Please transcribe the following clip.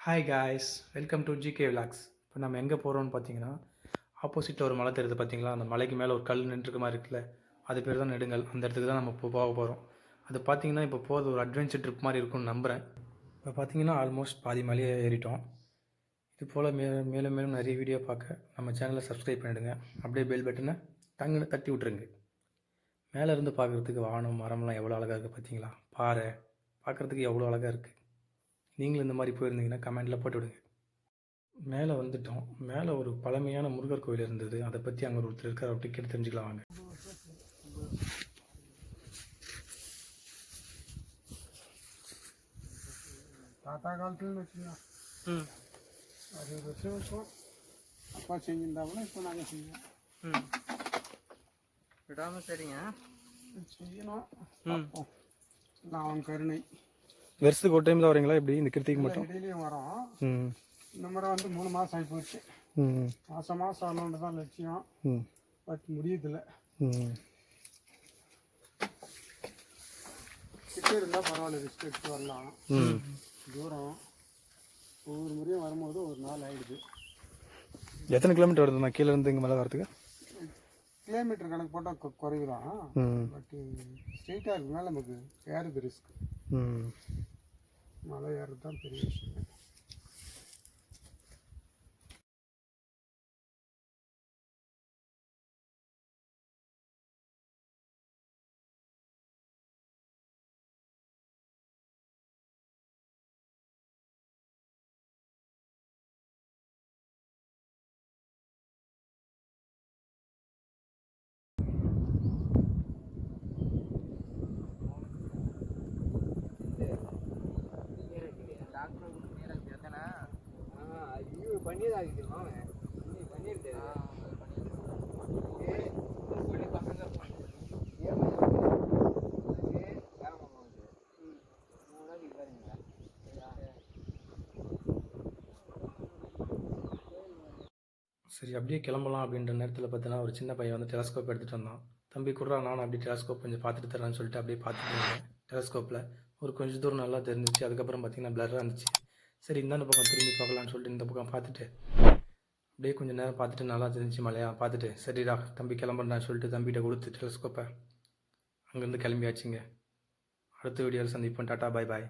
Hi guys welcome to GK vlogs இப்போ நம்ம எங்கே போகிறோம்னு பார்த்தீங்கன்னா ஆப்போசிட்டில் ஒரு மலை தெரியுது பார்த்தீங்களா அந்த மலைக்கு மேலே ஒரு கல் நின்றுக்க மாதிரி இருக்குல்ல? அது பேர் தான் நெடுங்கல். அந்த இடத்துக்கு தான் நம்ம இப்போ போக போகிறோம் அது பார்த்தீங்கன்னா இப்போ போகிறது ஒரு அட்வென்ச்சர் ட்ரிப் மாதிரி இருக்கும்னு நம்புகிறேன் இப்போ பார்த்தீங்கன்னா ஆல்மோஸ்ட் பாதி மலையை ஏறிட்டோம். இது போல் மே மேலும் மேலும் நிறைய வீடியோ பார்க்க நம்ம சேனலை சப்ஸ்கிரைப் பண்ணிவிடுங்க அப்படியே பெல் பட்டனை டங்குன்னு தட்டி விட்ருங்க மேலே இருந்து பார்க்குறதுக்கு வானம் மரம்லாம் எவ்வளோ அழகாக இருக்குது பார்த்தீங்களா பாறை பார்க்குறதுக்கு எவ்வளோ அழகாக இருக்குது நீங்களும் இந்த மாதிரி போயிருந்தீங்கன்னா கமெண்டில் போட்டு விடுங்க. மேலே வந்துட்டோம். மேலே ஒரு பழமையான முருகர் கோயில் இருந்தது. அதை பற்றி அங்கே ஒருத்தர் இருக்கார். அவர் டிக்கெட் தெரிஞ்சுக்கலாம் வாங்க. தாத்தா காலத்துலன்னு வச்சுக்கோங்க. ம். அறுபது வருஷம் இருக்கும் அப்பா செஞ்சிருந்தாங்கன்னா இப்போ நாங்கள் செய்வோம் ம். விடாம சரிங்க. செய்யணும். நான் அவன் கருணை. வருஷத்துக்கு ஒரு டைம் தான் வரீங்களா? இப்படி இந்த கிருத்திக்கு மட்டும்? இடையிலையும் வரோம். இந்த முறை வந்து மூணு மாதம் ஆகி போச்சு மாதம் மாதம் வரணுன்றது தான் லட்சியம். பட் முடியுதில்ல கிட்ட இருந்தால் பரவாயில்ல ரிஸ்க் எடுத்து வரலாம். தூரம். ஒவ்வொரு முறையும் வரும்போது ஒரு நாள் ஆயிடுது. எத்தனை கிலோமீட்டர் வருது நான் கீழே இருந்து இங்கே மேலே வரதுக்கு கிலோமீட்டர் கணக்கு போட்டால் குறைவு தான் ம். பட்டு ஸ்ட்ரெயிட்டாக இருக்குனால நமக்கு ஏறுது ரிஸ்க் மலை ஏறுறது தான் பெரிய விஷயம். சரி அப்படியே கிளம்பலாம் அப்படின்ற நேரத்தில் பார்த்தீங்கன்னா ஒரு சின்ன பையன் வந்து டெலஸ்கோப் எடுத்துகிட்டு வந்தான். தம்பி கொடுறா நான் அப்படியே டெலஸ்கோப் கொஞ்சம் பார்த்துட்டு தரேன்னு சொல்லிட்டு அப்படியே பார்த்துட்டு இருந்தேன் டெலஸ்கோப்பில் ஒரு கொஞ்சம் தூரம் நல்லா தெரிஞ்சிச்சு. அதுக்கப்புறம் பார்த்தீங்கன்னா பிளராக இருந்துச்சு. சரி இந்த பக்கம் திரும்பி பார்க்கலாம்னு சொல்லிட்டு இந்த பக்கம் பார்த்துட்டு அப்படியே கொஞ்சம் நேரம் பார்த்துட்டு நல்லா தெரிஞ்சு மலையா. பார்த்துட்டு சரிடா தம்பி கிளம்புறான்னு சொல்லிட்டு தம்பிகிட்ட கொடுத்து டெலஸ்கோப்பை அங்கேருந்து கிளம்பியாச்சுங்க. அடுத்த வீடியோவில் சந்திப்போம். டாட்டா பாய் பாய்